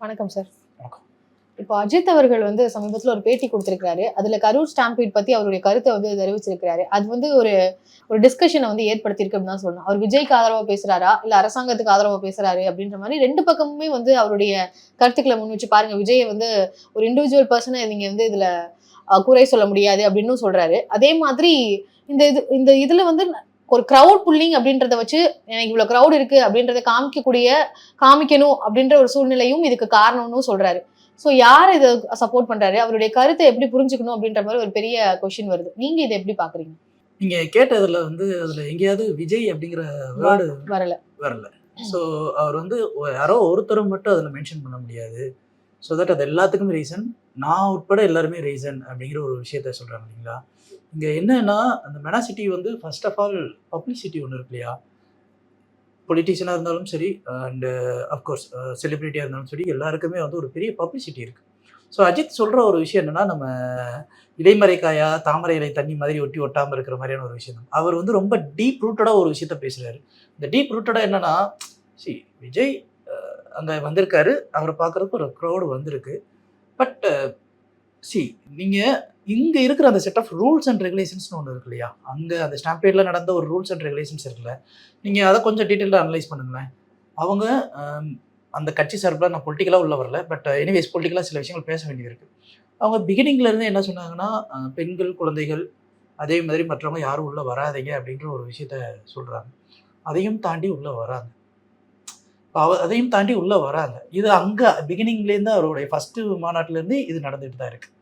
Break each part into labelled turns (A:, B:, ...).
A: வணக்கம் சார்
B: வணக்கம்.
A: இப்போ அஜித் அவர்கள் வந்து சமீபத்துல ஒரு பேட்டி கொடுத்திருக்காரு அதுல கரூர் ஸ்டாம்பீட் பத்தி அவருடைய கருத்தை வந்து தெரிவிச்சிருக்காரு அது வந்து ஒரு ஒரு டிஸ்கஷனை வந்து ஏற்படுத்தியிருக்கு அப்படின்னு தான் சொல்லணும். அவர் விஜய்க்கு ஆதரவா பேசுறாரா? இல்ல அரசாங்கத்துக்கு ஆதரவா பேசுறாரு அப்படின்ற மாதிரி ரெண்டு பக்கமுமே வந்து அவருடைய கருத்துக்களை முன் வச்சு பாருங்க. விஜயை வந்து ஒரு இண்டிவிஜுவல் பர்சனை நீங்க வந்து இதுல குறை சொல்ல முடியாது அப்படின்னு சொல்றாரு. அதே மாதிரி இந்த இது இந்த இதுல வந்து ஒரு க்ரௌட் புல்லிங் அப்படின்றத வச்சு எனக்கு இவ்வளவு க்ரௌட் இருக்கு அப்படின்றத காமிக்கக்கூடிய காமிக்கணும் அப்படின்ற ஒரு சூழ்நிலையும் இதுக்கு காரணம்னு சொல்றாரு. சோ யார் இதை சப்போர்ட் பண்றாரு? அவருடைய கருத்தை எப்படி புரிஞ்சுக்கணும் அப்படின்ற மாதிரி ஒரு பெரிய கொஸ்டின் வருது. நீங்க இதை எப்படி பாக்குறீங்க?
B: நீங்க கேட்டதுல வந்து அதுல எங்கேயாவது விஜய் அப்படிங்கிற வேர்டு
A: வரல.
B: வரல. ஸோ அவர் வந்து யாரோ ஒருத்தரும் மட்டும் அதில் மென்ஷன் பண்ண முடியாது. ஸோ தட் அது எல்லாத்துக்கும் ரீசன் நான் உட்பட எல்லாருமே ரீசன் அப்படிங்கிற ஒரு விஷயத்த சொல்கிறாங்க இல்லைங்களா? இங்கே என்னன்னா அந்த மெனாசிட்டி வந்து ஃபர்ஸ்ட் ஆஃப் ஆல் பப்ளிசிட்டி ஒன்று இருக்கு இல்லையா? பொலிட்டீஷியனாக இருந்தாலும் சரி அண்டு அஃப்கோர்ஸ் செலிப்ரிட்டியாக இருந்தாலும் சரி எல்லாருக்குமே வந்து ஒரு பெரிய பப்ளிசிட்டி இருக்குது ஸோ அஜித் சொல்கிற ஒரு விஷயம் என்னென்னா நம்ம இடைமறைக்காயா தாமரை இலை தண்ணி மாதிரி ஒட்டி ஒட்டாமல் இருக்கிற மாதிரியான ஒரு விஷயம் தான். அவர் வந்து ரொம்ப டீப் ரூட்டடாக ஒரு விஷயத்த பேசுகிறாரு இந்த டீப் ரூட்டடாக என்னென்னா சி விஜய் அங்கே வந்திருக்காரு. அவரை பார்க்குறதுக்கு ஒரு க்ரௌடு வந்திருக்கு. பட் சி uh, நீங்கள் இங்கே இருக்கிற அந்த செட் ஆஃப் ரூல்ஸ் அண்ட் ரெகுலேஷன்ஸ்னு ஒன்று இருக்கு இல்லையா? அங்கே அந்த ஸ்டாம்பேடில் நடந்த ஒரு ரூல்ஸ் அண்ட் ரெகுலேஷன்ஸ் இருக்குல்ல. நீங்கள் அதை கொஞ்சம் டீட்டெயிலாக அனலைஸ் பண்ணுங்களேன். அவங்க um, அந்த கட்சி சார்பில் நான் பொலிட்டிக்கலாக உள்ள வரல. பட் எனிவேஸ் பொலிட்டிக்கலாக சில விஷயங்கள் பேச வேண்டியது இருக்குது அவங்க பிகினிங்லேருந்து என்ன சொன்னாங்கன்னா பெண்கள் குழந்தைகள் அதே மாதிரி மற்றவங்க யாரும் உள்ளே வராதீங்க அப்படின்ற ஒரு விஷயத்த சொல்கிறாங்க அதையும் தாண்டி உள்ளே வராங்க. அவ அதையும் தாண்டி உள்ளே வராங்க. இது அங்கே பிகினிங்லேருந்து அவருடைய ஃபஸ்ட்டு மாநாட்டிலேருந்து இது நடந்துட்டு தான் இருக்குது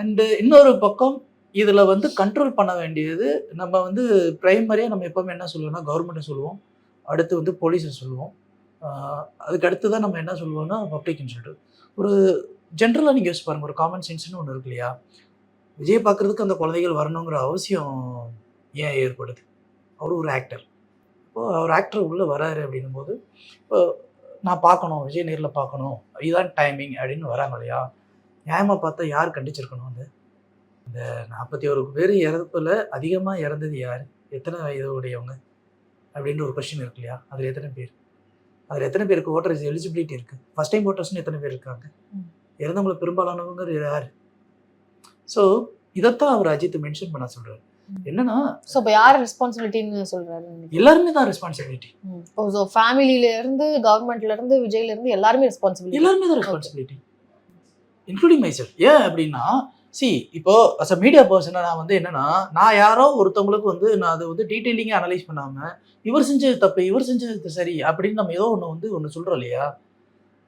B: அண்டு இன்னொரு பக்கம் இதில் வந்து கண்ட்ரோல் பண்ண வேண்டியது நம்ம வந்து ப்ரைமரியாக நம்ம எப்போவுமே என்ன சொல்லுவோம்னா கவர்மெண்ட்டை சொல்லுவோம். அடுத்து வந்து போலீஸை சொல்லுவோம். அதுக்கடுத்து அதுக்கு அடுத்து தான் நம்ம என்ன சொல்லுவோம்னா பப்ளிக்னு சொல்லிட்டு ஒரு ஜென்ரலாக நீங்கள் யோசிச்சு பாருங்கள் ஒரு காமன் சென்ஸ்னு ஒன்று இருக்கு இல்லையா? விஜய் பார்க்குறதுக்கு அந்த குழந்தைகள் வரணுங்கிற அவசியம் ஏன் ஏற்படுது? அவர் ஒரு ஆக்டர் இப்போ அவர் ஆக்டர் உள்ளே வராரு அப்படின்னும் போது இப்போ நான் பார்க்கணும் விஜய் நேரில் பார்க்கணும் இதுதான் டைமிங் அப்படின்னு வராங்க இல்லையா? நியாயமாக பார்த்தா யார் கண்டிச்சிருக்கணும் அந்த? இந்த நாற்பத்தி ஒரு பேர் இறப்புல அதிகமாக இறந்தது யார்? எத்தனை வயது உடையவங்க அப்படின்ற ஒரு கொஸ்டின் இருக்கு இல்லையா? அதில் எத்தனை பேர்? அதில் எத்தனை பேருக்கு ஓட்டர்ஸ் எலிஜிபிலிட்டி இருக்குது ஃபஸ்ட் டைம் ஓட்டர்ஸ்னு எத்தனை பேர் இருக்காங்க. இறந்தவங்களை பெரும்பாலானவங்க யார்? ஸோ இதைத்தான் அவர் அஜித் மென்ஷன் பண்ண சொல்றாரு.
A: ம்.
B: என்னன்னா
A: சோ இப்ப யார் ரெஸ்பான்சிபிலிட்டின்னு சொல்றாரு?
B: எல்லாருமே தான் ரெஸ்பான்சிபிலிட்டி
A: ஸோ ஃபேமிலில இருந்து கவர்மெண்ட்ல இருந்து விஜய்ல இருந்து எல்லாருமே ரெஸ்பான்சிபிலிட்டி
B: எல்லாருமே தான் ரெஸ்பான்சிபிலிட்டி இன்க்ளூடிங் மை செல்ஃப் ஏன் அப்படின்னா சி இப்போ அஸ் அ மீடியா பர்சனை நான் வந்து என்னன்னா நான் யாரோ ஒருத்தவங்களுக்கு வந்து நான் அதை வந்து டீட்டெயிலிங்காக அனலைஸ் பண்ணாம இவர் செஞ்சது தப்பு இவர் செஞ்சது சரி அப்படின்னு நம்ம ஏதோ ஒன்று வந்து ஒன்று சொல்றோம் இல்லையா?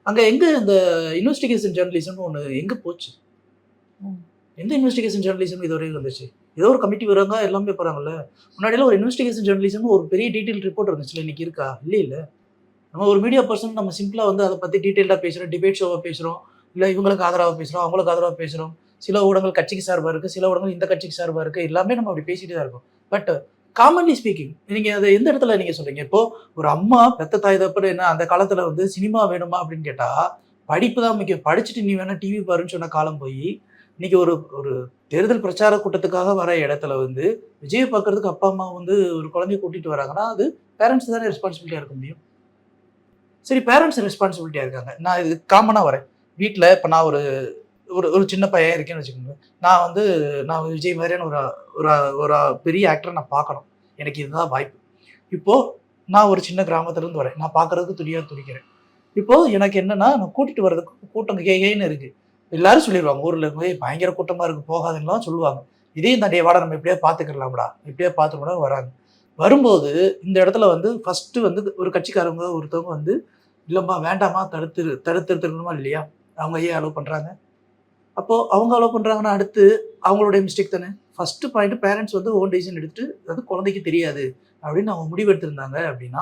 B: அங்கே எங்கே இந்த இன்வெஸ்டிகேஷன் ஜேர்னலிசம்னு ஒன்று எங்கே போச்சு. எந்த இன்வெஸ்டிகேஷன் ஜேர்னலிசம் இது வரைக்கும் வந்துச்சு ஏதோ ஒரு கமிட்டி வராங்க எல்லாமே போகிறாங்கல்ல முன்னாடியெல்லாம் ஒரு இன்வெஸ்டிகேஷன் ஜேர்னலிசம் ஒரு பெரிய டீட்டெயில் ரிப்போர்ட் இருந்துச்சுல இன்னைக்கு இருக்கா? இல்லை இல்லை. நம்ம ஒரு மீடியா பர்சன் நம்ம சிம்பிளாக வந்து அதை பற்றி டீட்டெயிலாக பேசுகிறோம் டிபேட் ஷோவாக பேசுகிறோம் இல்லை இவங்களுக்கு ஆதரவாக பேசுகிறோம் அவங்களுக்கு ஆதரவாக பேசுகிறோம் சில ஊடகங்கள் கட்சிக்கு சார்பாக இருக்குது சில ஊடகங்கள் இந்த கட்சிக்கு சார்பாக இருக்குது எல்லாமே நம்ம அப்படி பேசிகிட்டு தான் இருக்கோம். பட் காமன்லி ஸ்பீக்கிங் நீங்கள் அதை எந்த இடத்துல நீங்கள் சொல்கிறீங்க இப்போது ஒரு அம்மா பெத்த தாய் தப்புன்னு என்ன அந்த காலத்தில் வந்து சினிமா வேணுமா அப்படின்னு கேட்டால் படிப்பு தான் முக்கியம். படிச்சுட்டு நீ வேணால் டிவி பாருன்னு சொன்ன காலம் போய் இன்னைக்கு ஒரு ஒரு தேர்தல் பிரச்சார கூட்டத்துக்காக வர இடத்துல வந்து விஜயை பார்க்கறதுக்கு அப்பா அம்மா வந்து ஒரு குழந்தைய கூட்டிட்டு வராங்கன்னா அது பேரண்ட்ஸ் தானே ரெஸ்பான்சிபிலிட்டியாக இருக்க முடியும்? சரி பேரண்ட்ஸ் ரெஸ்பான்சிபிலிட்டியாக இருக்காங்க. நான் இது காமனாக வரேன். வீட்டில் இப்போ நான் ஒரு ஒரு ஒரு சின்ன பையன் இருக்கேன்னு வச்சுக்கோங்க நான் வந்து நான் விஜய் மாதிரியான ஒரு ஒரு ஒரு பெரிய ஆக்டரை நான் பார்க்கணும். எனக்கு இதுதான் வாய்ப்பு. இப்போது நான் ஒரு சின்ன கிராமத்துலேருந்து வரேன். நான் பார்க்கறதுக்கு துடியாக துடிக்கிறேன் இப்போது எனக்கு என்னன்னா நான் கூட்டிட்டு வர்றதுக்கு கூட்டம் கேன்னு இருக்குது எல்லாரும் சொல்லிடுவாங்க ஊரில் போய் பயங்கர கூட்டமாக இருக்கு போகாதுங்களாம் சொல்லுவாங்க. இதையும் தாண்டி வாடா நம்ம இப்படியே பார்த்துக்கலாம்டா இப்படியே பார்த்து கூட வராங்க. வரும்போது இந்த இடத்துல வந்து ஃபஸ்ட்டு வந்து ஒரு கட்சிக்காரங்க ஒருத்தவங்க வந்து இல்லைம்மா வேண்டாமா தடுத்து தடுத்துருத்தணுமா இல்லையா? அவங்க ஏன் அலோவ் பண்ணுறாங்க அப்போது அவங்க அலோவ் பண்ணுறாங்கன்னா அடுத்து அவங்களுடைய மிஸ்டேக் தானே? ஃபஸ்ட்டு பாயிண்ட் பேரண்ட்ஸ் வந்து ஓன் டிசிஷன் எடுத்துட்டு அது குழந்தைக்கு தெரியாது அப்படின்னு அவங்க முடிவெடுத்திருந்தாங்க அப்படின்னா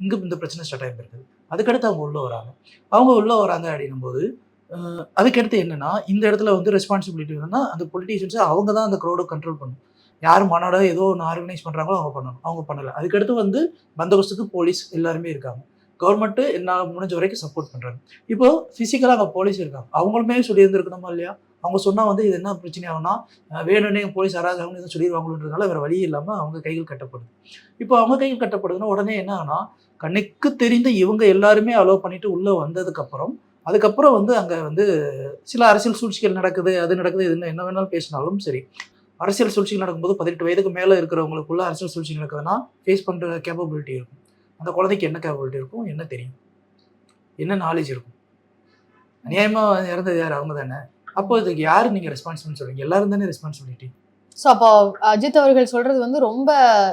B: இங்கே இந்த பிரச்சனை ஸ்டார்ட் ஆகிருக்குது அதுக்கடுத்து அவங்க உள்ளே வராங்க. அவங்க உள்ளே வராங்க அப்படின்னும் போது அதுக்கடுத்து என்னன்னா இந்த இடத்துல வந்து ரெஸ்பான்சிபிலிட்டி என்னன்னா அந்த பொலிட்டீஷியன்ஸ் அவங்க தான் அந்த க்ரௌடை கண்ட்ரோல் பண்ணணும். யார் மனோட ஏதோ ஒன்று ஆர்கனைஸ் பண்ணுறாங்களோ அவங்க பண்ணணும். அவங்க பண்ணலை. அதுக்கடுத்து வந்து பந்தோபஸ்துக்கு போலீஸ் எல்லாருமே இருக்காங்க. கவர்மெண்ட்டு என்னால் முடிஞ்ச வரைக்கும் சப்போர்ட் பண்ணுறாங்க இப்போ ஃபிசிக்கலாக அங்கே போலீஸ் இருக்காங்க. அவங்களுமே சொல்லியிருந்துருக்கணுமா இல்லையா? அவங்க சொன்னால் வந்து இது என்ன பிரச்சனை ஆகும்னா அஹ் வேணும்னே போலீஸ் அராஜகம்னு எதுவும் சொல்லிடுவாங்களோன்றதுனால வேறு வழி இல்லாமல் அவங்க கைகள் கட்டப்படுது. இப்போ அவங்க கைகள் கட்டப்படுதுன்னா உடனே என்ன ஆகுனா கண்ணுக்கு தெரிந்த இவங்க எல்லாருமே அலோவ் பண்ணிட்டு உள்ளே வந்ததுக்கப்புறம் அதுக்கப்புறம் வந்து அங்கே வந்து சில அரசியல் சூழ்ச்சிகள் நடக்குது அது நடக்குது இது என்ன வேணாலும் பேசினாலும் சரி. அரசியல் சூழ்ச்சிகள் நடக்கும்போது பதினெட்டு வயதுக்கு மேலே இருக்கிறவங்களுக்குள்ள அரசியல் சூழ்ச்சி நடக்குதுன்னா ஃபேஸ் பண்ணுற கேப்பபிலிட்டி இருக்கும். அந்த குழந்தைக்கு என்ன கேப்பபிலிட்டி இருக்கும்? என்ன தெரியும்? என்ன நாலேஜ் இருக்கும்? அநியாயமாக இறந்தது யார்? அவங்க தானே. அப்போ இதுக்கு யார் நீங்கள் ரெஸ்பான்சிபிள் சொல்றீங்க? எல்லாரும் தானே ரெஸ்பான்சிபிலிட்டி
A: ஸோ அப்போ அஜித் அவர்கள் சொல்றது வந்து ரொம்ப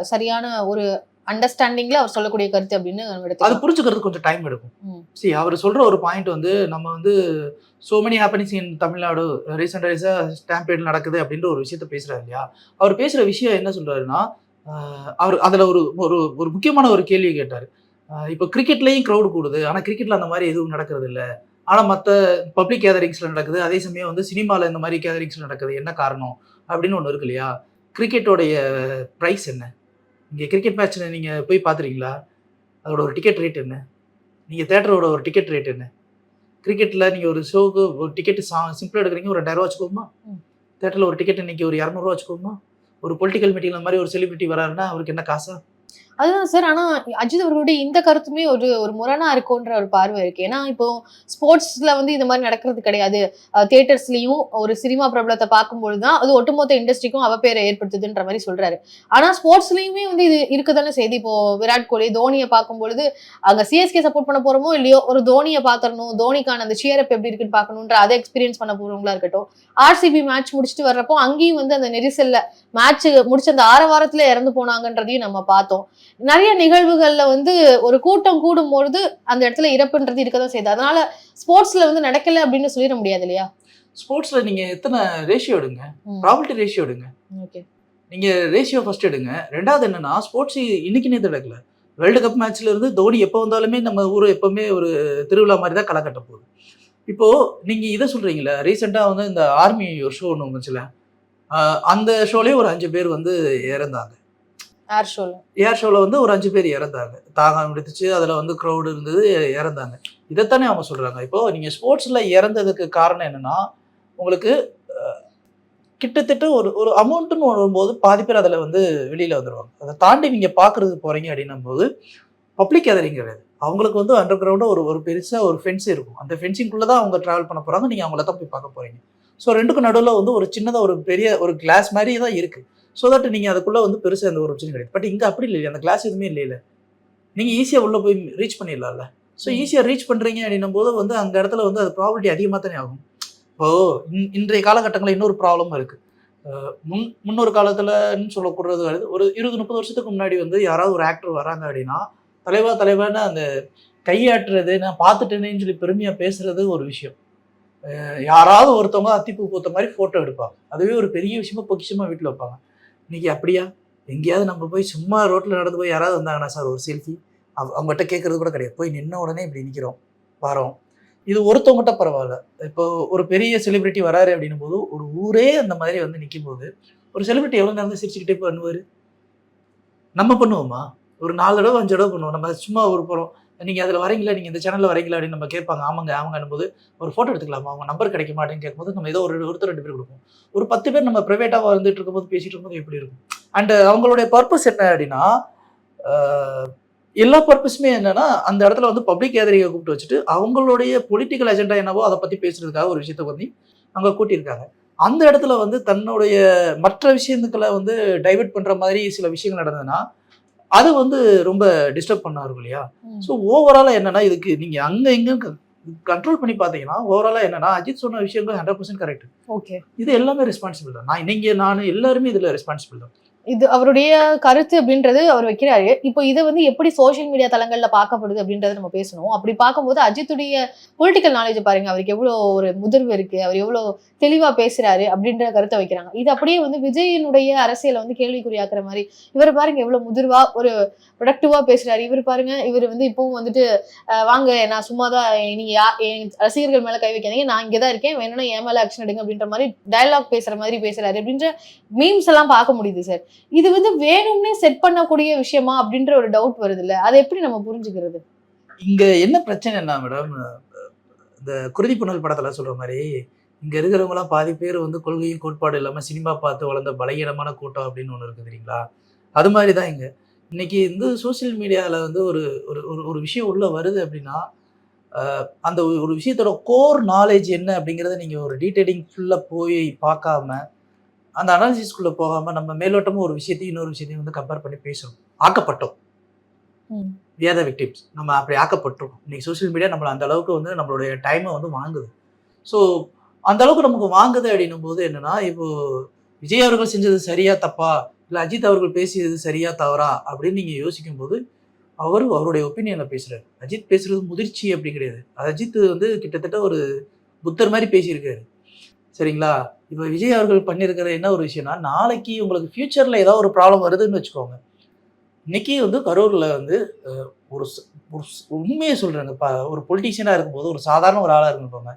A: சரியான ஒரு அண்டர்ஸ்டாண்டிங்ல அவர் சொல்லக்கூடிய கருத்து அப்படின்னு
B: அது புரிஞ்சுக்கிறது கொஞ்சம் டைம் எடுக்கும். சரி அவர் சொல்ற ஒரு பாயிண்ட் வந்து நம்ம வந்து so many happenings in Tamil Nadu recent டேஸா stampede நடக்குது அப்படின்ற ஒரு விஷயத்த பேசுறாரு இல்லையா? அவர் பேசுற விஷயம் என்ன சொல்றாருன்னா அவர் அதுல ஒரு ஒரு ஒரு முக்கியமான ஒரு கேள்வி கேட்டார். இப்போ கிரிக்கெட்லயும் க்ரௌடு கூடுது. ஆனா கிரிக்கெட்ல அந்த மாதிரி எதுவும் நடக்கிறது இல்ல. ஆனா மற்ற பப்ளிக் கேதரிங்ஸ்ல நடக்குது. அதே சமயம் வந்து சினிமால இந்த மாதிரி கேதரிங்ஸ்ல நடக்குது. என்ன காரணம்? அப்படின்னு ஒன்று இருக்கு இல்லையா? கிரிக்கெட்டோடைய ப்ரைஸ் என்ன? இங்கே கிரிக்கெட் மேட்ச்ல நீங்க போய் பார்த்துருக்கீங்களா? அதோட ஒரு டிக்கெட் ரேட் என்ன? நீங்கள் தேட்டரோட ஒரு டிக்கெட் ரேட் என்ன? கிரிக்கெட்டில் நீங்கள் ஒரு ஷோக்கு ஒரு டிக்கெட்டு சா சிம்பிளாக எடுக்கிறீங்க ஒரு ரெண்டாயிரூவா வச்சுக்கோமா. தேட்டரில் ஒரு டிக்கெட் இன்னைக்கு ஒரு இரநூறுவா வச்சுக்கோமா ஒரு பொலிட்டிக்கல் மீட்டிங் மாதிரி ஒரு செலிபிரிட்டி வராருன்னா அவருக்கு என்ன காசா?
A: அதுதான் சார். ஆனா அஜித் அவர்களுடைய இந்த கருத்துமே ஒரு ஒரு முரணா இருக்கும்ன்ற ஒரு பார்வை இருக்கு. ஏன்னா இப்போ ஸ்போர்ட்ஸ்ல வந்து இந்த மாதிரி நடக்கிறது கிடையாது. தியேட்டர்ஸ்லயும் ஒரு சினிமா பிரபலத்தை பார்க்கும்பொழுது தான் அது ஒட்டுமொத்த இண்டஸ்ட்ரிக்கும் அவ பேரை ஏற்படுத்துதுன்ற மாதிரி சொல்றாரு. ஆனா ஸ்போர்ட்ஸ்லயுமே வந்து இது இருக்குதானே செய்தி. இப்போ விராட் கோலி தோனியை பார்க்கும் பொழுது அங்க சிஎஸ்கே சப்போர்ட் பண்ண போறோமோ இல்லையோ ஒரு தோனியை பாத்திரணும் தோனிக்கான அந்த சியரப் எப்படி இருக்குன்னு பார்க்கணுன்ற அதை எக்ஸ்பீரியன்ஸ் பண்ண போறவங்களா இருக்கட்டும். ஆர்சிபி மேட்ச் முடிச்சுட்டு வர்றப்போ அங்கேயும் வந்து அந்த நெரிசல்ல மேட்ச் முடிச்ச அந்த ஆறு வாரத்துல இறந்து போனாங்கன்றதையும் நம்ம பார்த்தோம். நிறைய நிகழ்வுகள்ல வந்து ஒரு கூட்டம் கூடும் பொழுது அந்த இடத்துல இறப்புன்றது இருக்கதான் செய்யுது. அதனால ஸ்போர்ட்ஸ்ல வந்து நடக்கல அப்படின்னு சொல்லிட முடியாது இல்லையா?
B: ஸ்போர்ட்ஸில் நீங்கள் எத்தனை ரேஷியோ எடுங்க? ப்ராபிலிட்டி ரேஷியோ எடுங்க.
A: ஓகே.
B: நீங்கள் ரேஷியோ ஃபர்ஸ்ட் எடுங்க. ரெண்டாவது என்னன்னா ஸ்போர்ட்ஸ் இன்னைக்கு நேற்று நடக்கல வேர்ல்டு கப் மேட்ச்ல இருந்து தோனி எப்போ வந்தாலுமே நம்ம ஊர் எப்பவுமே ஒரு திருவிழா மாதிரி தான் களை கட்ட போகுது இப்போ நீங்க இதை சொல்றீங்களே ரீசெண்டாக வந்து இந்த ஆர்மி ஒரு ஷோ ஒன்று வந்துச்சுல அந்த ஷோலேயே ஒரு அஞ்சு பேர் வந்து இறந்தாங்க.
A: ஏர் ஷோல
B: ஏர் ஷோவில் வந்து ஒரு அஞ்சு பேர் இறந்தாங்க. தாகம் எடுத்துச்சு அதில் வந்து க்ரௌடு இருந்தது இறந்தாங்க. இதைத்தானே அவங்க சொல்கிறாங்க இப்போ நீங்கள் ஸ்போர்ட்ஸில் இறந்ததுக்கு காரணம் என்னன்னா உங்களுக்கு கிட்டத்தட்ட ஒரு ஒரு அமௌண்ட்டுன்னு வரும்போது பாதி பேர் அதில் வந்து வெளியில் வந்துடுவாங்க அதை தாண்டி நீங்கள் பார்க்குறது போகிறீங்க அப்படின்னும் போது பப்ளிக் கேதரிங் கிடையாது. அவங்களுக்கு வந்து அண்டர் கிரவுண்டாக ஒரு ஒரு பெருசாக ஒரு ஃபென்ஸ் இருக்கும். அந்த ஃபென்சிங்குள்ளே தான் அவங்க ட்ராவல் பண்ண போகிறாங்க நீங்கள் அவங்கள தான் போய் பார்க்க போகிறீங்க ஸோ ரெண்டுக்கும் நடுவில் வந்து ஒரு சின்னதாக ஒரு பெரிய ஒரு கிளாஸ் மாதிரி தான் இருக்குது ஸோ தட் நீங்கள் அதுக்குள்ளே வந்து பெருசாக எந்த ஒரு பிரச்சனையும் கிடையாது. பட் இங்கே அப்படி இல்லை அந்த கிளாஸ் எதுவுமே இல்லை நீங்கள் ஈஸியாக உள்ளே போய் ரீச் பண்ணிடலாம்ல. ஸோ ஈஸியாக ரீச் பண்ணுறீங்க அப்படின்னும் போது வந்து அந்த இடத்துல வந்து அது ப்ராபிலிட்டி அதிகமாக தானே ஆகும். இப்போ இன்- இன்றைய காலகட்டங்களில் இன்னொரு ப்ராப்ளமும் இருக்குது முன் முன்னொரு காலத்துலன்னு சொல்லக்கூடாது ஒரு இருபது முப்பது வருஷத்துக்கு முன்னாடி வந்து யாராவது ஒரு ஆக்டர் வராங்க அப்படின்னா தலைவா தலைவான்னு அந்த கையாட்டுறது நான் பார்த்துட்டேனேன்னு சொல்லி பெருமையாக பேசுறது ஒரு விஷயம். யாராவது ஒருத்தவங்க அத்திப்பூ பூத்த மாதிரி ஃபோட்டோ எடுப்பாங்க. அதுவே ஒரு பெரிய விஷயமா பொக்கிஷமாக வீட்டில் வைப்பாங்க. இன்னைக்கு அப்படியா? எங்கேயாவது நம்ம போய் சும்மா ரோட்டில் நடந்து போய் யாராவது வந்தாங்கன்னா சார் ஒரு செல்ஃபி அவங்ககிட்ட கேட்குறது கூட கிடையாது. போய் நின்ன உடனே இப்படி நிற்கிறோம் வரோம். இது ஒருத்தவங்ககிட்ட பரவாயில்ல. இப்போ ஒரு பெரிய செலிபிரிட்டி வராரு அப்படின்னும் போது ஒரு ஊரே அந்த மாதிரி வந்து நிற்கும் போது ஒரு செலிபிரிட்டி எவ்வளோ நேரம் சிரிச்சுக்கிட்டே பண்ணுவார்? நம்ம பண்ணுவோமா? ஒரு நாலு தடவை அஞ்சு தடவை பண்ணுவோம். நம்ம சும்மா ஒரு போகிறோம் நீங்கள் அதில் வரீங்களா? நீங்கள் இந்த சேனலில் வரீங்களா? அப்படின்னு நம்ம கேட்பாங்க. ஆமாங்க ஆமாங்க போது ஒரு ஃபோட்டோ எடுத்துக்கலாமா. அவங்க நம்பர் கிடைக்க மாட்டேன்னு கேட்கும்போது நம்ம ஏதோ ஒரு ஒருத்தர் ரெண்டு பேர் கொடுப்போம். ஒரு பத்து பேர் நம்ம ப்ரைவேட்டாக வந்துட்டு இருக்கும்போது பேசிகிட்டு இருக்கும்போது எப்படி இருக்கும்? அண்ட் அவங்களுடைய பர்பஸ் என்ன அப்படின்னா எல்லா பர்பஸுமே என்னன்னா அந்த இடத்துல வந்து பப்ளிக் கேதரிங்கை கூப்பிட்டு வச்சுட்டு அவங்களுடைய பொலிட்டிக்கல் அஜெண்டா என்னவோ அதை பற்றி பேசுறதுக்காக ஒரு விஷயத்தை வந்து அங்கே கூட்டியிருக்காங்க. அந்த இடத்துல வந்து தன்னுடைய மற்ற விஷயத்துக்களை வந்து டைவெர்ட் பண்ணுற மாதிரி சில விஷயங்கள் நடந்ததுன்னா அது வந்து ரொம்ப டிஸ்டர்ப் பண்ணாரு இல்லையா? ஸோ ஓவராலாக என்னன்னா இதுக்கு நீங்கள் அங்கே இங்கே கண்ட்ரோல் பண்ணி பார்த்தீங்கன்னா ஓவராலாக என்னன்னா அஜித் சொன்ன விஷயங்கள் ஹண்ட்ரட் பர்சன்ட் கரெக்ட்
A: ஓகே
B: இது எல்லாமே ரெஸ்பான்சிபிள் தான். நான் நீங்கள் நான் எல்லாருமே இதில் ரெஸ்பான்சிபிள் தான்.
A: இது அவருடைய கருத்து அப்படின்றது அவர் வைக்கிறாரு. இப்போ இதை வந்து எப்படி சோஷியல் மீடியா தளங்கள்ல பார்க்கப்படுது அப்படின்றத நம்ம பேசணும். அப்படி பார்க்கும்போது அஜித்துடைய பொலிட்டிக்கல் நாலேஜ் பாருங்க அவருக்கு எவ்வளோ ஒரு முதிர்வு இருக்கு அவர் எவ்வளோ தெளிவா பேசுறாரு அப்படின்ற கருத்தை வைக்கிறாங்க. இது அப்படியே வந்து விஜயனுடைய அரசியலை வந்து கேள்விக்குறியாக்குற மாதிரி இவர் பாருங்க எவ்வளோ முதிர்வா ஒரு ப்ரொடக்டிவா பேசுறாரு. இவர் பாருங்க இவர் வந்து இப்பவும் வந்துட்டு வாங்க நான் சும்மா தான் நீங்க யா என் ரசிகர்கள் மேல கை வைக்காதீங்க நான் இங்கே தான் இருக்கேன் வேணும்னா என் மேல ஆக்ஷன் எடுங்க அப்படின்ற மாதிரி டயலாக் பேசுற மாதிரி பேசுறாரு அப்படின்ற மீம்ஸ் எல்லாம் பார்க்க முடியுது சார் இது வந்து வேணும்னே செட் பண்ணக்கூடிய விஷயமா அப்படின்ற ஒரு டவுட் வருது இல்ல அதை எப்படி நம்ம புரிஞ்சுக்கிறது?
B: இங்கே என்ன பிரச்சனை என்ன மேடம் இந்த குருதி புனல் படத்தில் சொல்கிற மாதிரி இங்கே இருக்கிறவங்களாம் பாதி பேர் வந்து கொள்கையும் கோட்பாடு இல்லாமல் சினிமா பார்த்து வளர்ந்த பலகீனமான கூட்டம் அப்படின்னு ஒன்று இருக்குது தெரியுங்களா? அது மாதிரி தான் இங்கே. இன்னைக்கு இந்த சோஷியல் மீடியாவில் வந்து ஒரு ஒரு ஒரு ஒரு விஷயம் உள்ளே வருது அப்படின்னா அந்த ஒரு விஷயத்தோட கோர் நாலேஜ் என்ன அப்படிங்கிறத நீங்கள் ஒரு டீட்டெயிலிங் ஃபுல்லாக போய் பார்க்காம அந்த அனாலிசிஸ்குள்ளே போகாமல் நம்ம மேலோட்டமாக ஒரு விஷயத்தையும் இன்னொரு விஷயத்தையும் வந்து கம்பேர் பண்ணி பேசுகிறோம் ஆக்கப்பட்டோம். வியாத விக்டிம்ஸ் நம்ம அப்படி ஆக்கப்பட்டிருக்கோம். இன்னைக்கு சோஷியல் மீடியா நம்மளை அந்த அளவுக்கு வந்து நம்மளுடைய டைமை வந்து வாங்குது. ஸோ அந்த அளவுக்கு நமக்கு வாங்குது அப்படின்னும் போது என்னன்னா இப்போ விஜய் அவர்கள் செஞ்சது சரியா தப்பா? இல்லை அஜித் அவர்கள் பேசியது சரியா தவறா? அப்படின்னு நீங்கள் யோசிக்கும் போது அவர் அவருடைய ஒப்பீனியனில் பேசுறாரு. அஜித் பேசுறது முதிர்ச்சி அப்படி கிடையாது. அஜித் வந்து கிட்டத்தட்ட ஒரு புத்தர் மாதிரி பேசியிருக்காரு. சரிங்களா? இப்போ விஜய் அவர்கள் பண்ணியிருக்கிற என்ன ஒரு விஷயம்னா நாளைக்கு உங்களுக்கு ஃபியூச்சரில் ஏதாவது ஒரு ப்ராப்ளம் வருதுன்னு வச்சுக்கோங்க. இன்னைக்கு வந்து கரூரில் வந்து ஒரு ஒரு உண்மையை சொல்கிறேங்க இப்போ ஒரு பொலிட்டீஷியனாக இருக்கும்போது ஒரு சாதாரண ஒரு ஆளாக இருக்குங்க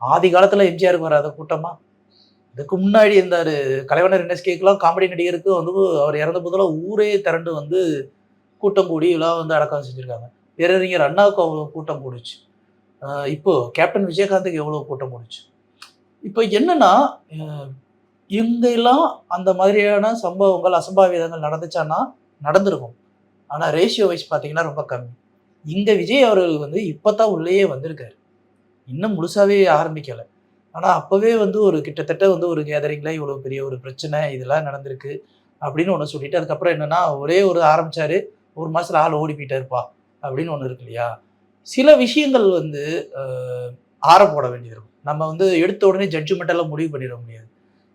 B: ஆதி காலத்தில் எம்ஜிஆருக்கு வராத கூட்டமாக இதுக்கு முன்னாடி இருந்தார் கலைவனர் என்எஸ்கேக்கெலாம் காமெடி நடிகருக்கு வந்து அவர் இறந்த போதெல்லாம் ஊரே திரண்டு வந்து கூட்டம் கூடி எல்லாம் வந்து அடக்கம் செஞ்சுருக்காங்க. பேரறிஞர் அண்ணாவுக்கு அவ்வளோ கூட்டம் கூடுச்சு. இப்போது கேப்டன் விஜயகாந்துக்கு எவ்வளோ கூட்டம் கூடுச்சு? இப்போ என்னன்னா இங்கெல்லாம் அந்த மாதிரியான சம்பவங்கள் அசம்பாவிதங்கள் நடந்துச்சான்னா நடந்திருக்கும். ஆனால் ரேஷியோ வைஸ் பார்த்தீங்கன்னா ரொம்ப கம்மி. இங்கே விஜய் அவர்கள் வந்து இப்போ தான் உள்ளேயே வந்திருக்காரு. இன்னும் முழுசாகவே ஆரம்பிக்கலை. ஆனால் அப்போவே வந்து ஒரு கிட்டத்தட்ட வந்து ஒரு கேதரிங்கில் இவ்வளோ பெரிய ஒரு பிரச்சனை இதெல்லாம் நடந்திருக்கு அப்படின்னு ஒன்று சொல்லிட்டு அதுக்கப்புறம் என்னென்னா ஒரே ஒரு ஆரம்பித்தார் ஒரு மாதத்தில் ஆள் ஓடி போயிட்டாருப்பா அப்படின்னு ஒன்று இருக்கு இல்லையா? சில விஷயங்கள் வந்து ஆற போட வேண்டியது இருக்கும். நம்ம வந்து எடுத்த உடனே ஜட்ஜ்மெண்டெல்லாம் முடிவு பண்ணிட முடியாது.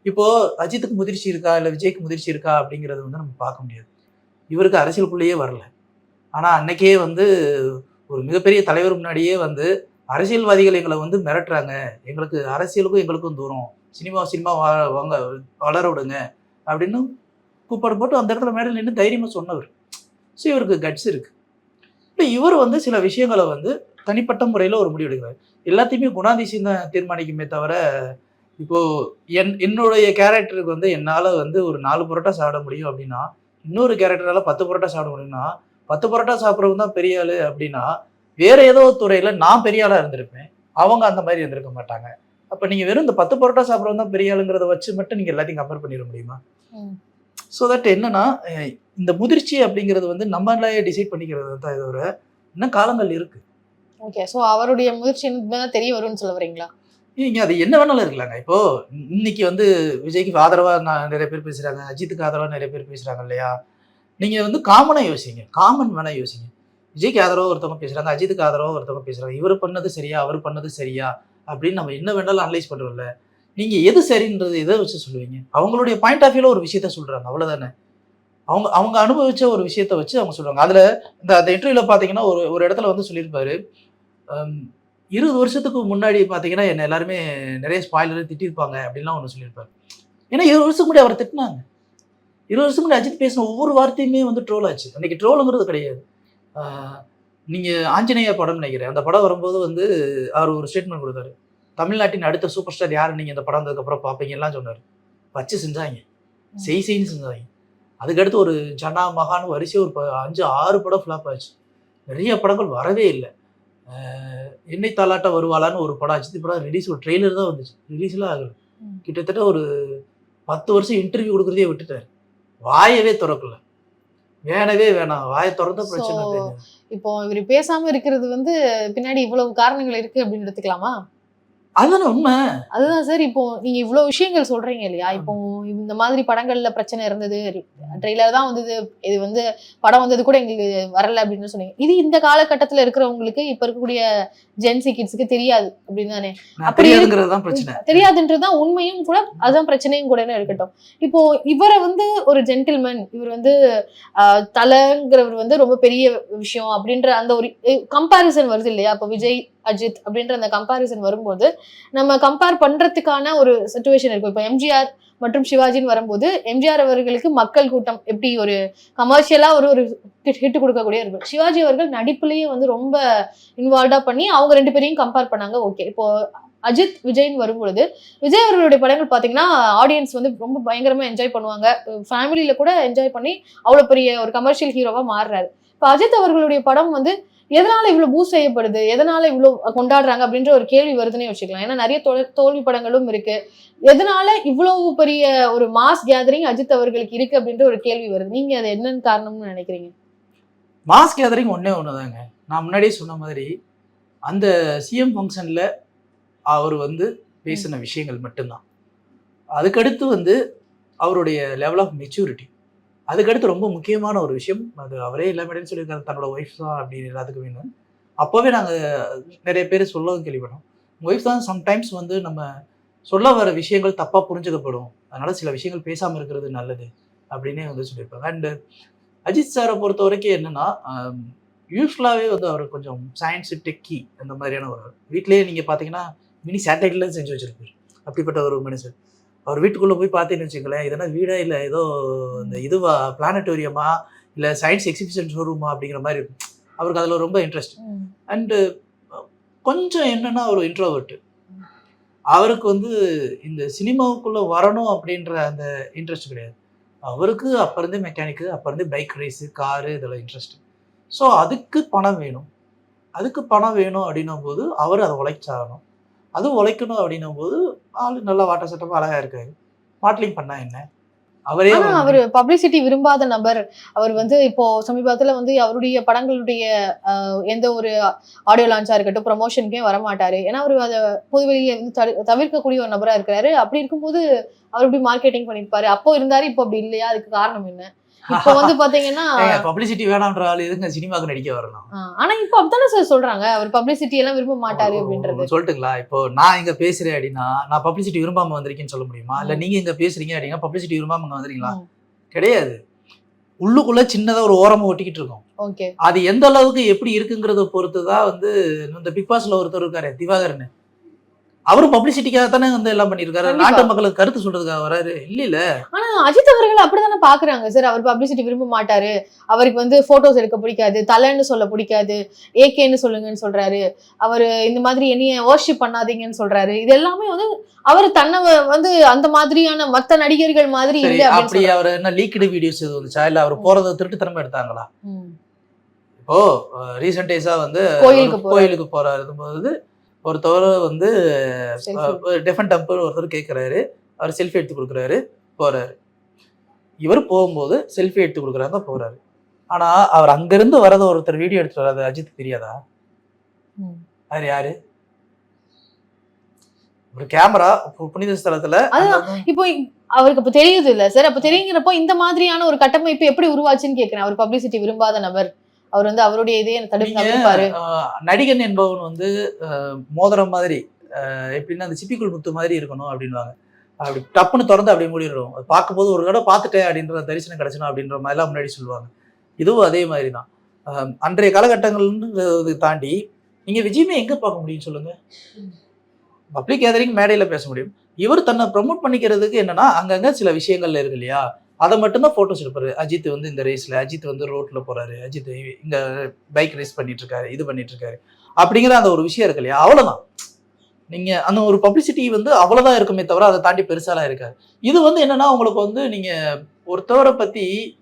B: இப்போ அஜித்துக்கு முதிர்ச்சி இருக்கா? இல்லை விஜய்க்கு முதிர்ச்சி இருக்கா? அப்படிங்கிறத வந்து நம்ம பார்க்க முடியாது. இவருக்கு அரசியலுக்குள்ளேயே வரல. ஆனால் அன்னைக்கே வந்து ஒரு மிகப்பெரிய தலைவர் முன்னாடியே வந்து அரசியல்வாதிகள் எங்களை வந்து மிரட்டுறாங்க. எங்களுக்கு அரசியலுக்கும் எங்களுக்கும் தூரம். சினிமா சினிமா வா- வாங்க வளர விடுங்க அப்படின்னு கூப்பாடு போட்டு அந்த இடத்துல மேடையில் நின்று தைரியமாக சொன்னவர். ஸோ இவருக்கு கட்ஸ் இருக்குது இப்போ இவர் வந்து சில விஷயங்களை வந்து தனிப்பட்ட முறையில் ஒரு முடிவு எடுக்கிறார். எல்லாத்தையுமே குணாதிசயம் தான் தீர்மானிக்குமே தவிர இப்போ என் என்னுடைய கேரக்டருக்கு வந்து என்னால் வந்து ஒரு நாலு பரோட்டா சாப்பிட முடியும் அப்படின்னா இன்னொரு கேரக்டரால பத்து பரோட்டா சாப்பிட முடியும்னா பத்து பரோட்டா சாப்பிட்றவங்க தான் பெரிய ஆளு அப்படின்னா வேற ஏதோ துறையில நான் பெரிய ஆளா இருந்திருப்பேன். அவங்க அந்த மாதிரி இருந்திருக்க மாட்டாங்க. அப்ப நீங்க வெறும் இந்த பத்து பரோட்டா சாப்பிட்றவங்க தான் பெரிய ஆளுங்கிறத வச்சு மட்டும் நீங்க எல்லாத்தையும் கம்பேர் பண்ணிட முடியுமா. ஸோ தட் என்னன்னா இந்த முதிர்ச்சி அப்படிங்கிறது வந்து நம்மளே டிசைட் பண்ணிக்கிறது தான் தவிர இன்னும் காலங்கள் இருக்கு.
A: ஓகே ஸோ அவருடைய முயற்சி இனிமேதான் தெரிய வரும்னு சொல்ல வரீங்களா?
B: நீங்கள் அது என்ன வேணாலும் இருக்கலாங்க. இப்போ இன்னைக்கு வந்து விஜய்க்கு ஆதரவாக நான் நிறைய பேர் பேசுகிறாங்க அஜித்துக்கு ஆதரவாக நிறைய பேர் பேசுகிறாங்க இல்லையா? நீங்கள் வந்து காமனாக யோசிங்க காமன் வேணால் யோசிங்க. விஜய்க்கு ஆதரவா ஒருத்தவங்க பேசுகிறாங்க அஜித்துக்கு ஆதரவாக ஒருத்தவங்க பேசுகிறாங்க இவர் பண்ணது சரியா அவர் பண்ணது சரியா அப்படின்னு நம்ம என்ன வேணாலும் அனலைஸ் பண்ணுறோம்ல நீங்கள் எது சரின்றது எதை வச்சு சொல்லுவீங்க? அவங்களுடைய பாயிண்ட் ஆஃப் வியூவில் ஒரு விஷயத்த சொல்கிறாங்க அவ்வளோதானே அவங்க அவங்க அனுபவித்த ஒரு விஷயத்த வச்சு அவங்க சொல்லுவாங்க அதில் இந்த அந்த இன்டர்வியூவில் பார்த்தீங்கன்னா ஒரு ஒரு இடத்துல வந்து சொல்லியிருப்பாரு இருபது வருஷத்துக்கு முன்னாடி பாத்தீங்கன்னா என்ன எல்லாருமே நிறைய ஸ்பாயிலர் திட்டிருப்பாங்க அப்படின்லாம் ஒன்று சொல்லியிருப்பாரு. ஏன்னா இருபது வருஷத்துக்கு முன்னாடி அவரை திட்டினாங்க. இருபது வருஷத்துக்கு முன்னாடி அஜித் பேசின ஒவ்வொரு வார்த்தையுமே வந்து ட்ரோல் ஆச்சு. அன்னைக்கு ட்ரோலுங்கிறது கிடையாது. ஆஹ் நீங்க ஆஞ்சநேயா படம் நினைக்கிறேன். அந்த படம் வரும்போது வந்து அவர் ஒரு ஸ்டேட்மெண்ட் கொடுத்தாரு. தமிழ்நாட்டின் அடுத்த சூப்பர் ஸ்டார் யாரு நீங்க இந்த படம் வந்ததுக்கப்புறம் பார்ப்பீங்க எல்லாம் சொன்னாரு. வச்சு செஞ்சாங்க. செய் செய்ன்னு செஞ்சாங்க. அதுக்கடுத்து ஒரு ஜனா மகான் வரிசை ஒரு ப- அஞ்சு ஆறு படம் ஃப்ளாப் ஆச்சு. நிறைய படங்கள் வரவே இல்லை. என்னை தாலாட்ட வருவாளான்னு ஒரு படம் அஜித் படம் ரிலீஸ் ஒரு ட்ரெய்லர் தான் வந்துச்சு. ரிலீஸ்லாம் ஆகல. கிட்டத்தட்ட ஒரு பத்து வருஷம் இன்டர்வியூ கொடுக்குறதே விட்டுட்டாரு. வாயவே திறக்கல. வேணவே வேணாம். வாயை திறந்த பிரச்சனை
A: இப்போ இவர் பேசாம இருக்கிறது வந்து பின்னாடி இவ்வளவு காரணங்கள் இருக்கு அப்படின்னு எடுத்துக்கலாமா
B: அதுதானே உண்மை.
A: அதுதான் சார் இப்போ நீங்க இவ்வளவு விஷயங்கள் சொல்றீங்க இல்லையா? இப்போ இந்த மாதிரி படங்கள்ல பிரச்சனை இருந்தது ட்ரெய்லர் தான் வந்தது இது வந்து படம் வந்தது கூட எங்களுக்கு வரல அப்படின்னு சொன்னீங்க. இது இந்த காலகட்டத்துல இருக்கிறவங்களுக்கு இப்ப இருக்கக்கூடிய ஜென்சி கிட்ஸுக்கு தெரியாது அப்படின்னு தானே? அப்படி தெரியாதுன்றதுதான் உண்மையும் கூட அதுதான் பிரச்சனையும் கூட இருக்கட்டும். இப்போ இவரை வந்து ஒரு ஜென்டில்மேன் இவர் வந்து தலைங்கிறவர் வந்து ரொம்ப பெரிய விஷயம் அப்படின்ற அந்த ஒரு கம்பாரிசன் வருது இல்லையா? இப்போ விஜய் அஜித் அப்படின்ற அந்த கம்பாரிசன் வரும்போது நம்ம கம்பேர் பண்றதுக்கான ஒரு சுச்சுவேஷன் இருக்கும் இப்போ எம்ஜிஆர் மற்றும் சிவாஜின்னு வரும்போது எம்ஜிஆர் அவர்களுக்கு மக்கள் கூட்டம் எப்படி ஒரு கமர்ஷியலா ஒரு ஒரு ஹிட் கொடுக்கக்கூடிய இருக்கும். சிவாஜி அவர்கள் நடிப்புலயே வந்து ரொம்ப இன்வால்வா பண்ணி அவங்க ரெண்டு பேரையும் கம்பேர் பண்ணாங்க ஓகே இப்போ அஜித் விஜய்னு வரும்பொழுது விஜய் அவர்களுடைய படங்கள் பார்த்தீங்கன்னா ஆடியன்ஸ் வந்து ரொம்ப பயங்கரமா என்ஜாய் பண்ணுவாங்க. ஃபேமிலியில கூட என்ஜாய் பண்ணி அவ்வளோ பெரிய ஒரு கமர்ஷியல் ஹீரோவா மாறுறாரு. இப்போ அஜித் அவர்களுடைய படம் வந்து எதனால இவ்வளவு பூஸ்ட் செய்யப்படுது? எதனால இவ்வளவு கொண்டாடுறாங்க? அப்படின்ற ஒரு கேள்வி வருதுன்னே வச்சுக்கலாம். ஏன்னா நிறைய தோல்வி படங்களும் இருக்கு. எதனால இவ்வளவு பெரிய ஒரு மாஸ் கேதரிங் அஜித் அவர்களுக்கு இருக்கு? அப்படின்ற ஒரு கேள்வி வருது. நீங்க அது என்னன்னு காரணம்னு நினைக்கிறீங்க?
B: மாஸ் கேதரிங் ஒண்ணே ஒண்ணுதாங்க. நான் முன்னாடியே சொன்ன மாதிரி அந்த சிஎம் ஃபங்க்ஷனில் அவர் வந்து பேசின விஷயங்கள் மட்டும்தான். அதுக்கடுத்து வந்து அவருடைய லெவல் ஆஃப் மெச்சூரிட்டி அதுக்கடுத்து ரொம்ப முக்கியமான ஒரு விஷயம் அது அவரே எல்லாமே சொல்லியிருக்காரு தன்னோட ஒய்ஃப் தான் அப்படின்னு எல்லாத்துக்கும் வேணும். அப்போவே நாங்கள் நிறைய பேர் சொல்லவும் கேள்விப்பட்டோம். ஒய்ஃப் தான் சம்டைம்ஸ் வந்து நம்ம சொல்ல வர விஷயங்கள் தப்பாக புரிஞ்சுக்கப்படும். அதனால் சில விஷயங்கள் பேசாமல் இருக்கிறது நல்லது அப்படின்னே வந்து சொல்லியிருப்பாங்க. அண்டு அஜித் சாரை பொறுத்த வரைக்கும் என்னென்னா யூஸ்ஃபுல்லாகவே வந்து அவர் கொஞ்சம் சயின்ஸு டெக்கி அந்த மாதிரியான ஒரு வீட்டிலேயே நீங்கள் பார்த்தீங்கன்னா மினி சேட்டலைட்லாம் செஞ்சு வச்சுருப்பார். அப்படிப்பட்ட ஒரு மனுஷன் அவர் வீட்டுக்குள்ளே போய் பார்த்தீங்கன்னு வச்சுங்களேன் இதெல்லாம் வீடா இல்லை ஏதோ இந்த இதுவா பிளானட்டோரியமா இல்லை சயின்ஸ் எக்ஸிபிஷன் ஷோரூமா அப்படிங்கிற மாதிரி இருக்கும். அவருக்கு அதில் ரொம்ப இன்ட்ரெஸ்ட். அண்டு கொஞ்சம் என்னன்னா ஒரு இன்ட்ரோவர்ட் அவருக்கு வந்து இந்த சினிமாவுக்குள்ள வரணும் அப்படின்ற அந்த இன்ட்ரெஸ்ட் கிடையாது. அவருக்கு அப்ப இருந்தே மெக்கானிக்கு அப்ப இருந்தே பைக் ரேஸு காரு இதெல்லாம் இன்ட்ரெஸ்ட் ஸோ அதுக்கு பணம் வேணும். அதுக்கு பணம் வேணும் அப்படின்னும் போது அவர் அதை உழைச்சாகணும். அது உழைக்கணும் அப்படின்னும் போது ஆளு நல்லா வாட்ட சட்டமா அழகா இருக்காரு. மாடலிங் பண்ணா என்ன? அவரே
A: அவரு பப்ளிசிட்டி விரும்பாத நபர். அவர் வந்து இப்போ சமீபத்துல வந்து அவருடைய படங்களுடைய எந்த ஒரு ஆடியோ லான்ச்சா இருக்கட்டும் ப்ரமோஷனுக்கே வரமாட்டாரு. ஏன்னா அவர் அதை பொதுவெளியை வந்து தவிர்க்கக்கூடிய ஒரு நபரா இருக்கிறாரு. அப்படி இருக்கும்போது அவர் இப்படி மார்க்கெட்டிங் பண்ணிருப்பாரு. அப்போ இருந்தாரு இப்போ அப்படி இல்லையா? அதுக்கு காரணம் என்ன? இப்போ வந்து பாத்தீங்கன்னா
B: பப்ளிசிட்டி வேணாம்ன்ற ஆள் எதுங்க சினிமாவுக்கு நடிக்க வரணும்?
A: ஆனா இப்போ அப்படித்தானே சார் சொல்றாங்க. அவர் பப்ளிசிட்டி எல்லாம் விரும்ப மாட்டாரு அப்படின்றது.
B: சொல்லட்டுங்களா? இப்போ நான் இங்க பேசுறேன் அப்படின்னா நான் பப்ளிசிட்டி விரும்பாம வந்திருக்கேன்னு சொல்ல முடியுமா? இல்ல. நீங்க இங்க பேசுறீங்க அப்படின்னா பப்ளிசிட்டி விரும்பாம இங்க வந்துறீங்களா. கிடையாது. உள்ளுக்குள்ள சின்னதா ஒரு ஓரமா ஒட்டிக்கிட்டு இருக்கோம். அது எந்த அளவுக்கு எப்படி இருக்குங்கிறத பொறுத்து தான் வந்து இந்த பிக் பாஸ்ல ஒருத்தர் இருக்காரு திவாகரன். அவரும் பப்ளிசிட்டிக்காக தானே வந்து எல்லாம் பண்ணியிருக்காரு.
A: கண்டிப்பா.
B: நாட்டு மக்களுக்கு கருத்து சொல்றதுக்காக வராரு. இல்ல இல்ல
A: ஆனா அஜித் அவர்கள் அப்படித்தானே பாக்குறாங்க சார் அவர் பப்ளிசிட்டி விரும்ப மாட்டாரு. அவருக்கு வந்து போட்டோஸ் எடுக்க பிடிக்காது. தலைன்னு சொல்ல பிடிக்காது. ஏகேன்னு சொல்லுங்கன்னு சொல்றாரு. அவரு இந்த மாதிரி என்னைய வர்ஷிப் பண்ணாதீங்கன்னு சொல்றாரு. இது எல்லாமே வந்து அவர் தன்னை வந்து அந்த மாதிரியான மத்த நடிகர்கள் மாதிரி இல்ல
B: அப்படி அவர் என்ன லீக்டு வீடியோஸ் எதுவும் வந்துச்சா? இல்ல அவர் போறதை திருட்டுத்தனமா எடுத்தாங்களா?
A: சொல்றாரு.
B: இப்போ ரீசெண்ட் டேஸா வந்து
A: கோயிலுக்கு
B: ஒரு
A: போறாரு.
B: கோயிலுக்கு போறாரு. போது ஒருத்தவர் வந்து. டெஃபன் டெம்பர் ஒருத்தர் கேட்குறாரு அவர் செல்ஃபி எடுத்து கொடுக்குறாரு போறாரு. இவர் போகும்போது செல்ஃபி எடுத்து கொடுக்குறாங்க போறாரு. ஆனா அவர் அங்கிருந்து வரத ஒருத்தர் வீடியோ எடுத்து வராது அஜித் தெரியாதா. அவர் யாரு? ஒரு கேமரா புனித ஸ்தலத்துல
A: இப்போ அவருக்கு அப்ப தெரியுது இல்ல சார். அப்ப தெரியுங்கிறப்போ இந்த மாதிரியான ஒரு கட்டமைப்பு எப்படி உருவாச்சுன்னு கேக்குறேன். அவர் பப்ளிசிட்டி விரும்பாத நபர். அவர் வந்து அவருடைய இதே தடுப்பு
B: நடிகன் என்பவன் வந்து மோதிரம் மாதிரி எப்படின்னா அந்த சிப்பிக்குள் முத்து மாதிரி இருக்கணும் அப்படின்வாங்க அப்படி டப்புன்னு திறந்து அப்படியே மூடிடுறோம். அது பார்க்கும்போது ஒரு தடவை பார்த்துட்டேன் அப்படின்ற தரிசனம் கிடைச்சணும் அப்படின்ற மாதிரிலாம் முன்னாடி சொல்லுவாங்க. இதுவும் அதே மாதிரி தான். அன்றைய காலகட்டங்கள்ன்றது தாண்டி நீங்க விஜயமே எங்க பார்க்க முடியும் சொல்லுங்க? பப்ளிக் கேதரிங் மேடையில பேச முடியும். இவர் தன்னை ப்ரமோட் பண்ணிக்கிறதுக்கு என்னன்னா அங்கங்க சில விஷயங்கள்ல இருக்கு இல்லையா? அதை மட்டும்தான் ஃபோட்டோஸ் எடுப்பாரு. அஜித் வந்து இந்த ரேஸ்ல அஜித் வந்து ரோட்ல போறாரு. அஜித் இங்க பைக் ரேஸ் பண்ணிட்டு இருக்காரு இது பண்ணிட்டு இருக்காரு. அப்படிங்கிற அந்த ஒரு விஷயம் இருக்கு இல்லையா? அவ்வளவுதான். நீங்க அந்த ஒரு பப்ளிசிட்டி வந்து அவ்வளவுதான் இருக்குமே தவிர அதை தாண்டி பெருசாலாம் இருக்காது. இது வந்து என்னன்னா உங்களுக்கு வந்து நீங்க ஒருத்தவரை பத்தி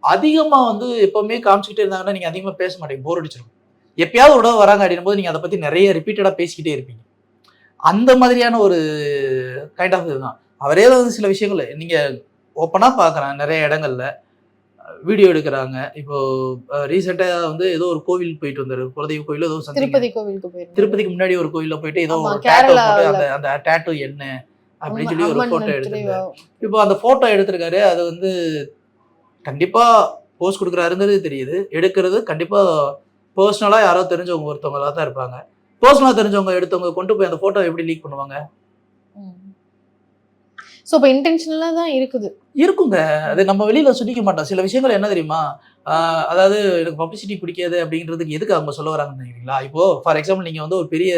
B: அதிகமா வந்து எப்பவுமே காமிச்சிக்கிட்டே இருந்தாங்கன்னா நீங்க அதிகமா பேச மாட்டீங்க. போர் அடிச்சிருக்கும் எப்பயாவது ஒரு தடவை வராங்க அப்படின்னும் போது நீங்க அதை பத்தி நிறைய ரிப்பீட்டடா பேசிக்கிட்டே இருப்பீங்க. அந்த மாதிரியான ஒரு கைண்ட் ஆஃப் இதுதான். அவரே வந்து சில விஷயங்கள் நீங்க ஓப்பனா பார்க்கறேன் நிறைய இடங்கள்ல. வீடியோ எடுக்கிறாங்க. இப்போ ரீசெண்டா வந்து ஏதோ ஒரு கோவில் போயிட்டு வந்தாரு. குலதெய்வ கோயில் ஏதோ.
A: திருப்பதி கோவிலுக்கு போயிருந்தாரு.
B: திருப்பதிக்கு முன்னாடி ஒரு கோயில்ல போயிட்டு ஏதோ ஒரு டேட்டோ அந்த அந்த டேட்டோ என்ன அப்படின்னு சொல்லி ஒரு
A: அம்மன்
B: போட்டோ
A: திரு-
B: எடுத்திருக்காரு இப்போ அந்த போட்டோ எடுத்திருக்காரு. அது வந்து கண்டிப்பா போஸ்ட் கொடுக்குறாருங்கிறது தெரியுது. எடுக்கிறது கண்டிப்பா பர்சனலா யாரோ தெரிஞ்சவங்க ஒருத்தவங்களா தான் இருப்பாங்க. பர்சனலா தெரிஞ்சவங்க எடுத்தவங்க கொண்டு போய் அந்த போட்டோ எப்படி லீக் பண்ணுவாங்க?
A: சோ இப்ப இன்டென்ஷனலா தான் இருக்குது.
B: இருக்குங்க. அது நம்ம வெளியில சொல்லிக்க மாட்டோம். சில விஷயங்கள் என்ன தெரியுமா? அதாவது எனக்கு பப்ளிசிட்டி பிடிக்காது அப்படிங்கிறதுக்கு எதுக்கு அவங்க சொல்ல வராங்கன்னு நினைக்கிறீங்களா இப்போ ஃபார் எக்ஸாம்பிள் நீங்க வந்து ஒரு பெரிய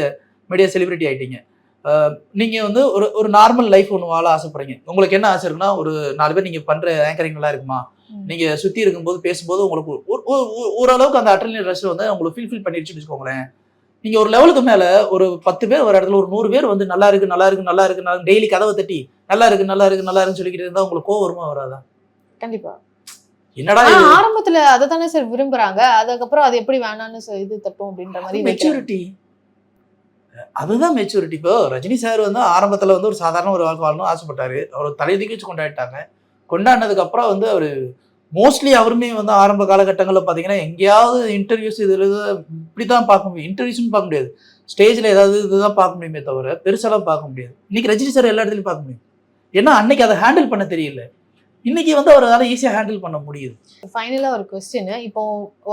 B: மீடியா செலிபிரிட்டி ஆயிட்டீங்க. ஆஹ் நீங்க வந்து ஒரு ஒரு நார்மல் லைஃப் ஒன்று வாழ ஆசைப்படுறீங்க. உங்களுக்கு என்ன ஆசை இருக்குன்னா ஒரு நாலு பேர் நீங்க பண்ற ஆங்கரிங் நல்லா இருக்குமா?
A: ம்.
B: நீங்க சுத்தி இருக்கும்போது பேசும்போது உங்களுக்கு ஓரளவுக்கு அந்த அட்ரலின் ரஷ் வந்து உங்களுக்கு ஃபீல் ஃபீல் பண்ணிடுச்சுன்னு வச்சுக்கோங்களேன். நீங்க ஒரு லெவலுக்கு மேல ஒரு பத்து பேர் ஒரு இடத்துல ஒரு நூறு பேர் வந்து நல்லா இருக்கு நல்லா இருக்கு நல்லா இருக்கு நல்லா டெய்லி கதவை தட்டி நல்லா இருக்கு நல்லா இருக்கு நல்லா இருக்குன்னு சொல்லிக்கிட்டு இருந்தா உங்களுக்கு கோவம் வருமா வராதா?
A: கண்டிப்பா.
B: என்னடா
A: ஆரம்பத்துல அதை தானே சார் விரும்புறாங்க. அதுக்கப்புறம் அது எப்படி வேணாம்னு இது தட்டும் அப்படின்ற மாதிரி.
B: மெச்சூரிட்டி அதுதான் மெச்சூரிட்டி இப்போ ரஜினி சார் வந்து ஆரம்பத்துல வந்து ஒரு சாதாரண ஒரு வாழ்க்கை வாழணும் ஆசைப்பட்டாரு. அவர் தலையை தூக்கி வச்சு கொண்டாடிட்டாங்க. கொண்டாடினதுக்கு அப்புறம் வந்து அவர் மோஸ்ட்லி அவருமே வந்து ஆரம்ப காலகட்டங்களில் பார்த்தீங்கன்னா எங்கேயாவது இன்டர்வியூஸ் இதில் இப்படி தான் பார்க்க முடியும். இன்டர்வியூஸ்னு பார்க்க முடியாது. ஸ்டேஜில் ஏதாவது இதுதான் பார்க்க முடியுமே தவிர பெருசாலாம் பார்க்க முடியாது. இன்னைக்கு ரஜினி சார் எல்லா இடத்துலையும் பார்க்க முடியும். ஏன்னா அன்னைக்கு அதை ஹேண்டில் பண்ண தெரியல. இன்னைக்கு வந்து அவரால் ஈஸியாக ஹேண்டில் பண்ண முடியுது.
A: ஃபைனலா ஒரு கொஸ்டின் இப்போ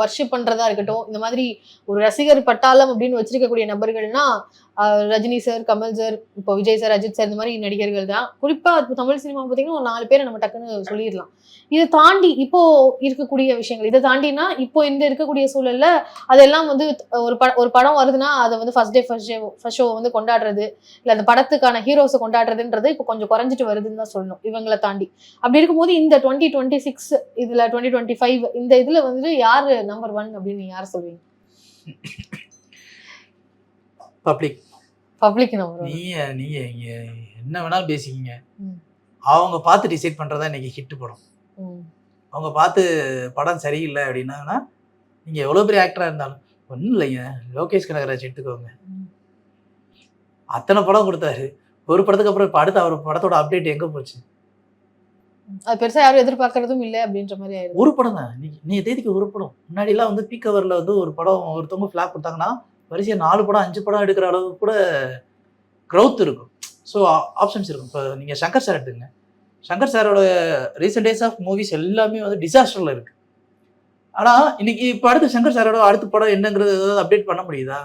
A: ஒர்ஷிப் பண்றதா இருக்கட்டும் இந்த மாதிரி ஒரு ரசிகர் பட்டாளம் அப்படின்னு வச்சிருக்கக்கூடிய நபர்கள்னா ரஜினி சார் கமல் சார் இப்போ விஜய் சார் அஜித் சார் இந்த மாதிரி நடிகர்கள் தான். குறிப்பாக தமிழ் சினிமா பார்த்தீங்கன்னா ஒரு நாலு பேரை நம்ம டக்குன்னு சொல்லிடலாம். இதை தாண்டி இப்போ இருக்கக்கூடிய விஷயங்கள் இதை தாண்டினா இப்போ இந்த இருக்கக்கூடிய சூழல்ல அதெல்லாம் வந்து ஒரு பட ஒரு படம் வருதுன்னா அதை வந்து first day first day first show வந்து கொண்டாடுறது இல்லை அந்த படத்துக்கான ஹீரோஸை கொண்டாடுறதுன்றது இப்போ கொஞ்சம் குறைஞ்சிட்டு வருதுன்னு தான் சொல்லணும் இவங்களை தாண்டி. அப்படி இருக்கும்போது இந்த டுவெண்ட்டி டுவெண்ட்டி சிக்ஸ் இதுல டுவெண்ட்டி டுவெண்ட்டி ஃபைவ் இந்த இதுல வந்து யார் நம்பர் ஒன் அப்படின்னு யார் சொல்வீங்க
B: பப்ளிக்
A: பப்ளிக் நம்பர்
B: நீங்க நீங்க இங்க என்ன வேணாலும் பேசிக்கிங்க. அவங்க பார்த்து டிசைட் பண்றதா இன்னைக்கு ஹிட் படம். அவங்க பார்த்து படம் சரியில்லை அப்படின்னா நீங்க எவ்வளவு பெரிய ஆக்டரா இருந்தாலும் ஒன்றும் இல்லைங்க. லோகேஷ் கனகராஜ் எடுத்துக்கோங்க. அத்தனை படம் கொடுத்தாரு. ஒரு படத்துக்கு அப்புறம் இப்போ அடுத்து அவர் படத்தோட அப்டேட் எங்க போச்சு?
A: அது பெருசா யாரும் எதிர்பார்க்கறதும் இல்லை அப்படின்ற மாதிரி ஆயிடுது.
B: ஒரு படம் தான். நீ நீ தேதிக்கு ஒரு படம்? முன்னாடிலாம் வந்து பீக் கவரில் வந்து ஒரு படம் ஒருத்தவங்க ஃபிளாக் கொடுத்தாங்கன்னா வரிசையாக நாலு படம் அஞ்சு படம் எடுக்கிற அளவுக்கு கூட க்ரௌத் இருக்கும். ஸோ ஆப்ஷன்ஸ் இருக்கும். இப்போ நீங்கள் சங்கர் சார் எடுத்துங்க சங்கர் சாரோட ரீசெண்ட் டேஸ் ஆஃப் மூவிஸ் எல்லாமே வந்து டிசாஸ்டரில் இருக்கு. ஆனால் இன்னைக்கு இப்போ அடுத்து சங்கர் சாரோட அடுத்த படம் என்னங்கிறது ஏதாவது அப்டேட் பண்ண முடியுதா?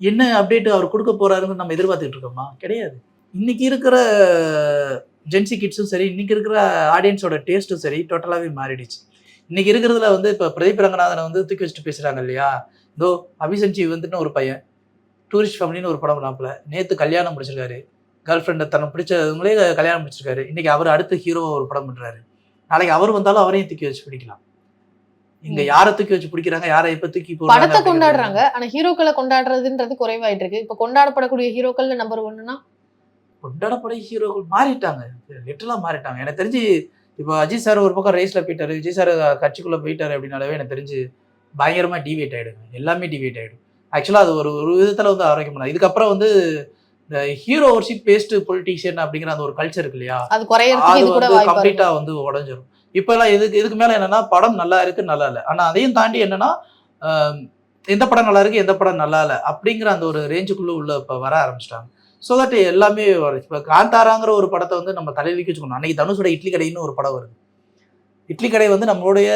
B: என்ன அப்டேட் அவர் கொடுக்க போறாருன்னு நம்ம எதிர்பார்த்துட்டு இருக்கோமா? கிடையாது. இன்னைக்கு இருக்கிற ஜென்சி கிட்ஸும் சரி இன்னைக்கு இருக்கிற ஆடியன்ஸோட டேஸ்ட்டும் சரி டோட்டலாகவே மாறிடுச்சு. இன்னைக்கு இருக்கிறதுல வந்து இப்போ பிரதீப் ரங்கநாதனை வந்து தூக்கி வச்சுட்டு பேசுகிறாங்க இல்லையா? இதோ அபிசஞ்சி வந்துட்டு ஒரு பையன். டூரிஸ்ட் ஃபேமிலின்னு ஒரு படம் பண்ணாப்புல. நேத்து கல்யாணம் முடிச்சிருக்காரு. கேர்ள் ஃப்ரெண்டை தனக்கு பிடிச்சவங்களே கல்யாணம் முடிச்சிருக்காரு. இன்னைக்கு அவர் அடுத்த ஹீரோவை ஒரு படம் பண்றாரு. நாளைக்கு அவர் வந்தாலும் அவரையும் தூக்கி வச்சு பிடிக்கலாம். இங்க. யாரை தூக்கி வச்சு பிடிக்கிறாங்க? யாரை எப்ப தூக்கி
A: படத்தை கொண்டாடுறாங்க. ஆனா ஹீரோக்களை கொண்டாடுறதுன்றது குறைவாயிட்டு இருக்கு. இப்போ கொண்டாடப்படக்கூடிய ஹீரோக்கள்ல நம்பர் ஒன்னுனா
B: கொண்டாடப்பட ஹீரோக்கள் மாறிட்டாங்க. லிட்டரலாக மாறிட்டாங்க. எனக்கு தெரிஞ்சு இப்போ அஜித் சார் ஒரு பக்கம் ரேஸ்ல போயிட்டாரு. விஜய் சார் கட்சிக்குள்ள போயிட்டாரு அப்படின்னாலே எனக்கு தெரிஞ்சு பயங்கரமா டிவேட் ஆயிடுங்க. எல்லாமே டிவேட் ஆயிடும். ஆக்சுவலாக அது ஒரு ஒரு விதத்துல வந்து ஆரோக்கியம் இதுக்கப்புறம் வந்து இந்த ஹீரோ ஒர்ஷிப் பேஸ்ட் பொலிட்டீஷியன் அப்படிங்கிற அந்த ஒரு கல்ச்சர் இருக்கு இல்லையா?
A: அது
B: வந்து
A: வாய்ப்பு
B: கம்ப்ளீட்டா வந்து உடஞ்சிரும். இப்ப எல்லாம் இதுக்கு இதுக்கு மேல என்னன்னா படம் நல்லா இருக்கு நல்லா இல்லை. ஆனா அதையும் தாண்டி என்னன்னா எந்த படம் நல்லா இருக்கு எந்த படம் நல்லா இல்லை அப்படிங்கிற அந்த ஒரு ரேஞ்சுக்குள்ள உள்ள இப்ப வர ஆரம்பிச்சிட்டாங்க. ஸோ தட் எல்லாமே இப்போ காந்தாராங்கிற ஒரு படத்தை வந்து நம்ம தலையிலுக்கு வச்சுக்கணும். அன்னைக்கு தனுஷோட இட்லி கடைன்னு ஒரு படம் வருது. இட்லி கடை வந்து நம்மளுடைய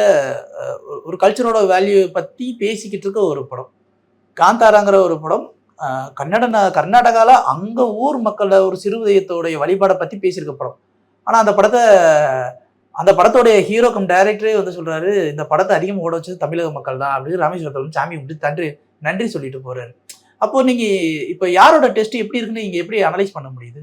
B: ஒரு- கல்ச்சரோட வேல்யூ பற்றி பேசிக்கிட்டு இருக்க ஒரு படம். காந்தாராங்கிற ஒரு படம். கன்னட கர்நாடகாவில் அங்கே ஊர் மக்களோட ஒரு சிறுதயத்தோடைய வழிபாடை பற்றி பேசியிருக்க படம். ஆனால் அந்த படத்தை அந்த படத்தோடைய ஹீரோ கம் டைரக்டரே வந்து சொல்கிறாரு இந்த படத்தை அதிகமாக ஓட வச்சது தமிழக மக்கள் தான் அப்படின்னு ராமேஸ்வரத்தில் சாமி கும்பிட்டு நன்றி நன்றி சொல்லிட்டு போகிறாரு அப்போது நீங்கள் இப்போ யாரோட டெஸ்ட் எப்படி இருக்குன்னு நீங்கள் எப்படி அனலைஸ் பண்ண முடியுது?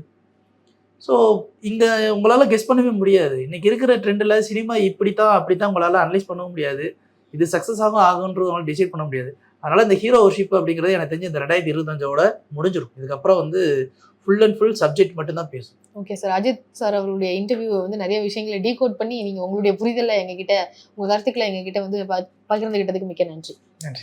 B: ஸோ இங்க உங்களால கெஸ் பண்ணவே முடியாது. இன்னைக்கு இருக்கிற ட்ரெண்டில் சினிமா இப்படித்தான் அப்படித்தான் உங்களால அனலைஸ் பண்ணவும் முடியாது. இது சக்ஸஸ் ஆகும் ஆகுன்றது உங்களால டிசைட் பண்ண முடியாது. அதனால இந்த ஹீரோ ஒர்ஷிப் அப்படிங்கிறது எனக்கு தெரிஞ்சு இந்த ரெண்டாயிரத்தி இருபத்தஞ்சோட முடிஞ்சிடும் இதுக்கப்புறம் வந்து ஃபுல் அண்ட் ஃபுல் சப்ஜெக்ட் மட்டும்தான் பேசும்.
A: ஓகே சார் அஜித் சார் அவருடைய இன்டர்வியூ வந்து நிறைய விஷயங்களை டீகோட் பண்ணி நீங்க உங்களுடைய புரிதலை எங்ககிட்ட உங்க கருத்துக்களை எங்ககிட்ட வந்து ப- பகிர்ந்துகிட்டதுக்கு மிக்க நன்றி.
B: நன்றி.